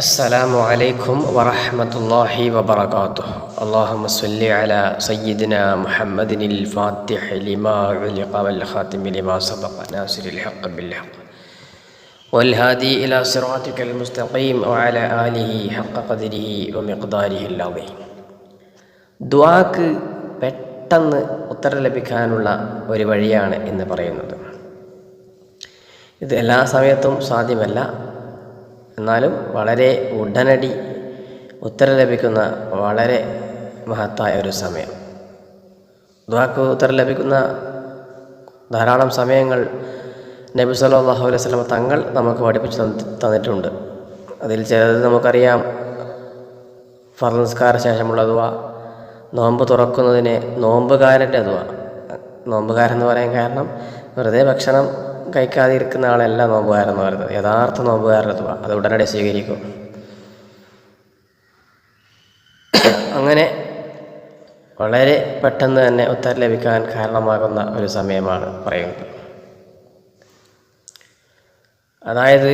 السلام عليكم ورحمة الله وبركاته اللهم صل على سيدنا محمد الفاتح لما علق والخاتم لما سبق ناصر الحق بالحق والهادي إلى صراطك المستقيم وعلى آله حق قدره ومقداره العظيم ദ്വാക്ക് പെട്ടെന്ന് ഉത്തരം ലഭിക്കാനുള്ള ഒരു വഴിയാണ് എന്ന് പറയുന്നത് ഇത് എല്ലാ സമയത്തും സാധ്യമല്ല എന്നാലും വളരെ ഉടനടി ഉത്തരം ലഭിക്കുന്ന വളരെ മഹത്തായ ഒരു സമയം. ദുവാക്ക് ഉത്തരം ലഭിക്കുന്ന ധാരാളം സമയങ്ങൾ നബി സല്ലാഹു അലൈഹി വസല്ലം തങ്ങൾ നമുക്ക് പഠിപ്പിച്ച് തന്നി- തന്നിട്ടുണ്ട്. അതിൽ ചിലത് നമുക്കറിയാം. ഫർദ് ശേഷമുള്ള ദുവ നോമ്പ് തുറക്കുന്നതിന് നോമ്പുകാരന്റെ ദുവ നോമ്പുകാരൻ എന്ന് പറയാൻ കാരണം വെറുതെ ഭക്ഷണം കഴിക്കാതെ ഇരിക്കുന്ന ആളല്ല നോമ്പുകാരൻ എന്ന് പറയുന്നത്. യഥാർത്ഥ നോമ്പുകാരൻ ദുവ അത് ഉടനടി സ്വീകരിക്കും. അങ്ങനെ വളരെ പെട്ടെന്ന് തന്നെ ഉത്തരം ലഭിക്കാൻ കാരണമാകുന്ന ഒരു സമയമാണ് പറയുന്നത്. അതായത്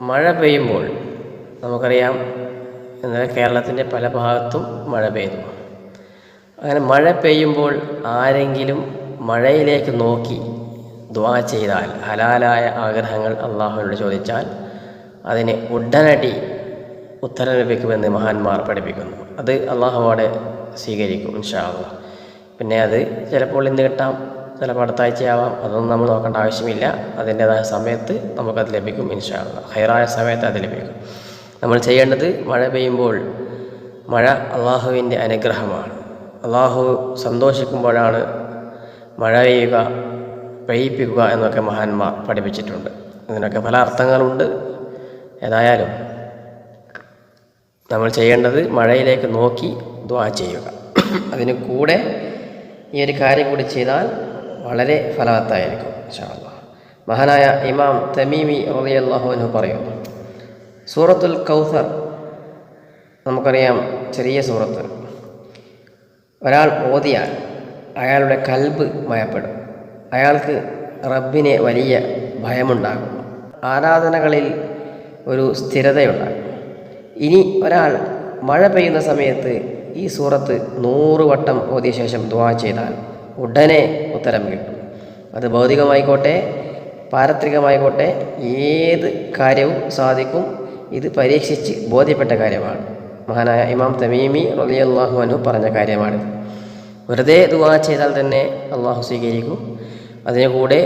മഴ പെയ്യുമ്പോൾ നമുക്കറിയാം ഇന്നലെ കേരളത്തിന്റെ പല ഭാഗത്തും മഴ പെയ്തു. അങ്ങനെ മഴ പെയ്യുമ്പോൾ ആരെങ്കിലും മഴയിലേക്ക് നോക്കി ദ്വാ ചെയ്താൽ ഹലാലായ ആഗ്രഹങ്ങൾ അള്ളാഹുവിനോട് ചോദിച്ചാൽ അതിന് ഉടനടി ഉത്തരം ലഭിക്കുമെന്ന് മഹാന്മാർ പഠിപ്പിക്കുന്നു. അത് അള്ളാഹുവോടെ സ്വീകരിക്കും ഇൻഷാ അള്ളാഹ് പിന്നെ അത് ചിലപ്പോൾ ഇന്ന് കിട്ടാം ചിലപ്പോൾ അടുത്താഴ്ചയാവാം അതൊന്നും നമ്മൾ നോക്കേണ്ട ആവശ്യമില്ല. അതിന്റേതായ സമയത്ത് നമുക്കത് ലഭിക്കും ഇൻഷാ അള്ളാഹ് ഹൈറായ സമയത്ത് അത് ലഭിക്കും. നമ്മൾ ചെയ്യേണ്ടത് മഴ പെയ്യുമ്പോൾ മഴ അള്ളാഹുവിന്റെ അനുഗ്രഹമാണ്. അള്ളാഹു സന്തോഷിക്കുമ്പോഴാണ് മഴ പെയ്യുക പെയ്യിപ്പിക്കുക എന്നൊക്കെ മഹാന്മാർ പഠിപ്പിച്ചിട്ടുണ്ട്. അതിനൊക്കെ പല അർത്ഥങ്ങളുണ്ട്. ഏതായാലും നമ്മൾ ചെയ്യേണ്ടത് മഴയിലേക്ക് നോക്കി ദ്വാ ചെയ്യുക. അതിന് കൂടെ ഈ ഒരു കാര്യം കൂടി ചെയ്താൽ വളരെ ഫലവത്തായിരിക്കും ഇൻഷാ അല്ലാഹ് മഹാനായ ഇമാം തമീമി റളിയല്ലാഹു അൻഹു പറയുന്നു സൂറത്തുൽ കൗസർ നമുക്കറിയാം ചെറിയ സൂറത്ത്. ഒരാൾ ഓതിയാൽ അയാളുടെ കൽബ് മയപ്പെടും. അയാൾക്ക് റബ്ബിനെ വലിയ ഭയമുണ്ടാകും. ആരാധനകളിൽ ഒരു സ്ഥിരതയുണ്ടാകും. ഇനി ഒരാൾ മഴ പെയ്യുന്ന സമയത്ത് ഈ സൂറത്ത് നൂറ് വട്ടം ഓതിയ ശേഷം ദ്വാ ചെയ്താൽ ഉടനെ ഉത്തരം കിട്ടും. അത് ഭൗതികമായിക്കോട്ടെ പാരത്രികമായിക്കോട്ടെ ഏത് കാര്യവും സാധിക്കും. ഇത് പരീക്ഷിച്ച് ബോധ്യപ്പെട്ട കാര്യമാണ്. മഹാനായ ഇമാം തമീമി റലിയല്ലാഹു അനു പറഞ്ഞ കാര്യമാണിത്. വെറുതെ ദുവാ ചെയ്താൽ തന്നെ അള്ളാഹു സ്വീകരിക്കും. അതിന് കൂടെ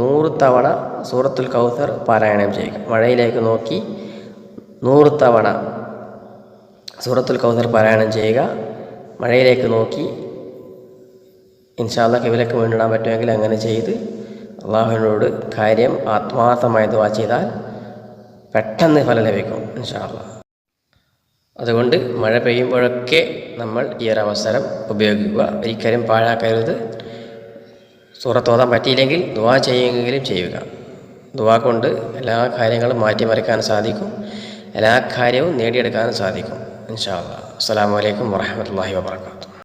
നൂറ് തവണ സൂറത്തുൽ കൗസർ പാരായണം ചെയ്യുക മഴയിലേക്ക് നോക്കി നൂറ് തവണ സൂറത്തുൽ കൗസർ പാരായണം ചെയ്യുക. മഴയിലേക്ക് നോക്കി ഇൻഷാല്ല കവിലക്ക് വീണ്ടിടാൻ പറ്റുമെങ്കിൽ അങ്ങനെ ചെയ്ത് അള്ളാഹുവിനോട് കാര്യം ആത്മാർത്ഥമായി ദുവാ ചെയ്താൽ പെട്ടെന്ന് ഫലം ലഭിക്കും ഇൻഷാല്ല അതുകൊണ്ട് മഴ പെയ്യുമ്പോഴൊക്കെ നമ്മൾ ഈ ഒരു അവസരം ഉപയോഗിക്കുക. ഒരിക്കലും പാഴാക്കരുത്. സൂറത്ത് ഓതാൻ പറ്റിയില്ലെങ്കിൽ ദുവാ ചെയ്യുമെങ്കിലും ചെയ്യുക. ദുവാ കൊണ്ട് എല്ലാ കാര്യങ്ങളും മാറ്റിമറിക്കാൻ സാധിക്കും. എല്ലാ കാര്യവും നേടിയെടുക്കാനും സാധിക്കും. ഇൻഷാ അല്ലാ. വലൈക്കും വറഹ്മത്തുള്ളാഹി വബറകാതുഹു.